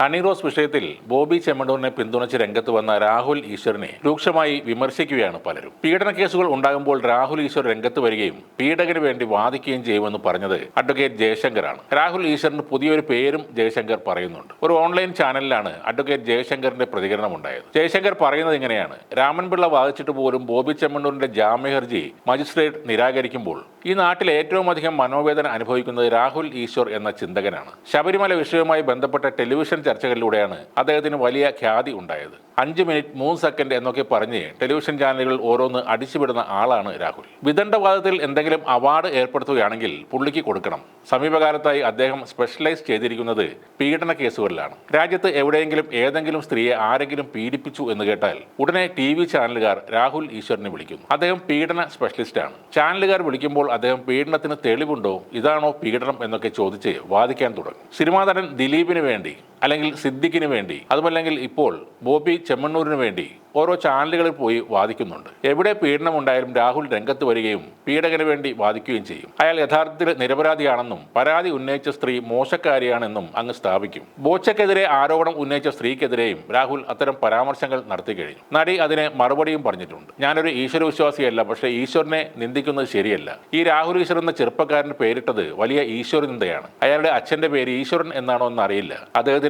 ഹണിറോസ് വിഷയത്തിൽ ബോബി ചെമ്മണ്ടൂരിനെ പിന്തുണച്ച് രംഗത്ത് വന്ന രാഹുൽ ഈശ്വറിനെ രൂക്ഷമായി വിമർശിക്കുകയാണ് പലരും. പീഡന കേസുകൾ ഉണ്ടാകുമ്പോൾ രാഹുൽ ഈശ്വർ രംഗത്ത് വരികയും പീഡകന് വേണ്ടി വാദിക്കുകയും ചെയ്യുമെന്ന് പറഞ്ഞത് അഡ്വക്കേറ്റ് ജയശങ്കറാണ്. രാഹുൽ ഈശ്വറിന് പുതിയൊരു പേരും ജയശങ്കർ പറയുന്നുണ്ട്. ഒരു ഓൺലൈൻ ചാനലിലാണ് അഡ്വക്കേറ്റ് ജയശങ്കറിന്റെ പ്രതികരണം ഉണ്ടായത് ജയശങ്കർ പറയുന്നത് ഇങ്ങനെയാണ്. രാമൻപിള്ള വാദിച്ചിട്ട് പോലും ബോബി ചെമ്മണ്ണൂരിന്റെ ജാമ്യഹർജി മജിസ്ട്രേറ്റ് നിരാകരിക്കുമ്പോൾ ഈ നാട്ടിൽ ഏറ്റവും അധികം മനോവേദന അനുഭവിക്കുന്നത് രാഹുൽ ഈശ്വർ എന്ന ചിന്തകനാണ്. ശബരിമല വിഷയവുമായി ബന്ധപ്പെട്ട ടെലിവിഷൻ ചർച്ചകളിലൂടെയാണ് അദ്ദേഹത്തിന് വലിയ ഖ്യാതി ഉണ്ടായത്. അഞ്ച് മിനിറ്റ് മൂന്ന് സെക്കൻഡ് എന്നൊക്കെ പറഞ്ഞ് ടെലിവിഷൻ ചാനലുകൾ ഓരോന്ന് അടിച്ചുവിടുന്ന ആളാണ് രാഹുൽ. വിദണ്ഡവാദത്തിൽ എന്തെങ്കിലും അവാർഡ് ഏർപ്പെടുത്തുകയാണെങ്കിൽ പുള്ളിക്ക് കൊടുക്കണം. സമീപകാലത്തായി അദ്ദേഹം സ്പെഷ്യലൈസ് ചെയ്തിരിക്കുന്നത് പീഡന കേസുകളിലാണ്. രാജ്യത്ത് എവിടെയെങ്കിലും ഏതെങ്കിലും സ്ത്രീയെ ആരെങ്കിലും പീഡിപ്പിച്ചു എന്ന് കേട്ടാൽ ഉടനെ ടി വി ചാനലുകാർ രാഹുൽ ഈശ്വറിനെ വിളിക്കുന്നു. അദ്ദേഹം പീഡന സ്പെഷ്യലിസ്റ്റാണ് ചാനലുകാർ വിളിക്കുമ്പോൾ അദ്ദേഹം പീഡനത്തിന് തെളിവുണ്ടോ? ഇതാണോ പീഡനം എന്നൊക്കെ ചോദിച്ച് വാദിക്കാൻ തുടങ്ങി. സിനിമാ നടൻ ദിലീപിന് വേണ്ടി അല്ലെങ്കിൽ സിദ്ദിഖിന് വേണ്ടി അതുമല്ലെങ്കിൽ ഇപ്പോൾ ബോബി ചെമ്മണ്ണൂരിന് വേണ്ടി ഓരോ ചാനലുകളിൽ പോയി വാദിക്കുന്നുണ്ട്. എവിടെ പീഡനം ഉണ്ടായാലും രാഹുൽ രംഗത്ത് വരികയും പീഡകന് വേണ്ടി വാദിക്കുകയും ചെയ്യും. അയാൾ യഥാർത്ഥത്തിൽ നിരപരാധിയാണെന്നും പരാതി ഉന്നയിച്ച സ്ത്രീ മോശക്കാരിയാണെന്നും അങ്ങ് സ്ഥാപിക്കും. ബോച്ചക്കെതിരെ ആരോപണം ഉന്നയിച്ച സ്ത്രീക്കെതിരെയും രാഹുൽ അത്തരം പരാമർശങ്ങൾ നടത്തി കഴിഞ്ഞു. നടി അതിനെ മറുപടിയും പറഞ്ഞിട്ടുണ്ട്. ഞാനൊരു ഈശ്വരവിശ്വാസിയല്ല പക്ഷേ ഈശ്വരനെ നിന്ദിക്കുന്നത് ശരിയല്ല. ഈ രാഹുൽ ഈശ്വർ എന്ന ചെറുപ്പക്കാരന് പേരിട്ടത് വലിയ ഈശ്വര നിന്ദയാണ് അയാളുടെ അച്ഛന്റെ പേര് ഈശ്വരൻ എന്നാണോ എന്ന് അറിയില്ല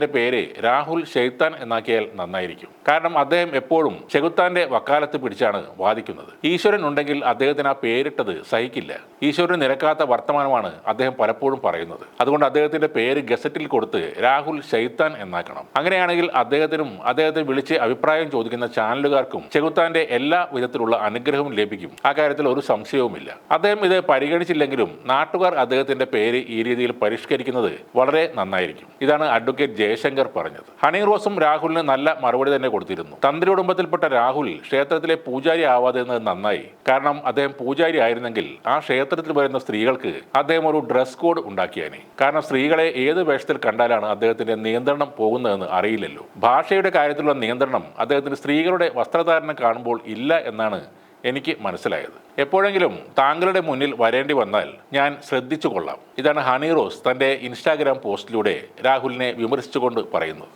അദ്ദേഹത്തിന്റെ പേര് രാഹുൽ ഷെയ്ത്താൻ എന്നാക്കിയാൽ നന്നായിരിക്കും. കാരണം അദ്ദേഹം എപ്പോഴും ചെകുത്താന്റെ വക്കാലത്ത് പിടിച്ചാണ് വാദിക്കുന്നത്. ഈശ്വരൻ ഉണ്ടെങ്കിൽ അദ്ദേഹത്തിന് ആ പേരിട്ടത് സഹിക്കില്ല. ഈശ്വരന് നിരക്കാത്ത വർത്തമാനമാണ് അദ്ദേഹം പലപ്പോഴും പറയുന്നത്. അതുകൊണ്ട് അദ്ദേഹത്തിന്റെ പേര് ഗസറ്റിൽ കൊടുത്ത് രാഹുൽ ഷെയ്ത്താൻ എന്നാക്കണം. അങ്ങനെയാണെങ്കിൽ അദ്ദേഹത്തിനും അദ്ദേഹത്തെ വിളിച്ച് അഭിപ്രായം ചോദിക്കുന്ന ചാനലുകാർക്കും ചെകുത്താന്റെ എല്ലാ വിധത്തിലുള്ള അനുഗ്രഹവും ലഭിക്കും. ആ കാര്യത്തിൽ ഒരു സംശയവുമില്ല. അദ്ദേഹം ഇത് പരിഗണിച്ചില്ലെങ്കിലും നാട്ടുകാർ അദ്ദേഹത്തിന്റെ പേര് ഈ രീതിയിൽ പരിഷ്കരിക്കുന്നത് വളരെ നന്നായിരിക്കും. ഇതാണ് അഡ്വക്കേറ്റ് ജയശങ്കർ പറഞ്ഞത്. ഹണി റോസും രാഹുലിന് നല്ല മറുപടി തന്നെ കൊടുത്തിരുന്നു. തന്ത്രി കുടുംബത്തിൽപ്പെട്ട രാഹുൽ ക്ഷേത്രത്തിലെ പൂജാരി ആവാതിരുന്നത് നന്നായി. കാരണം അദ്ദേഹം പൂജാരി ആയിരുന്നെങ്കിൽ ആ ക്ഷേത്രത്തിൽ വരുന്ന സ്ത്രീകൾക്ക് അദ്ദേഹം ഒരു ഡ്രസ് കോഡ് ഉണ്ടാക്കിയാനെ. കാരണം സ്ത്രീകളെ ഏത് വേഷത്തിൽ കണ്ടാലാണ് അദ്ദേഹത്തിന്റെ നിയന്ത്രണം പോകുന്നതെന്ന് അറിയില്ലല്ലോ. ഭാഷയുടെ കാര്യത്തിലുള്ള നിയന്ത്രണം അദ്ദേഹത്തിന് സ്ത്രീകളുടെ വസ്ത്രധാരണം കാണുമ്പോൾ ഇല്ല എന്നാണ് എനിക്ക് മനസ്സിലായത്. എപ്പോഴെങ്കിലും താങ്കളുടെ മുന്നിൽ വരേണ്ടി വന്നാൽ ഞാൻ ശ്രദ്ധിച്ചു കൊള്ളാം. ഇതാണ് ഹണി റോസ് തന്റെ ഇൻസ്റ്റാഗ്രാം പോസ്റ്റിലൂടെ രാഹുലിനെ വിമർശിച്ചുകൊണ്ട് പറയുന്നത്.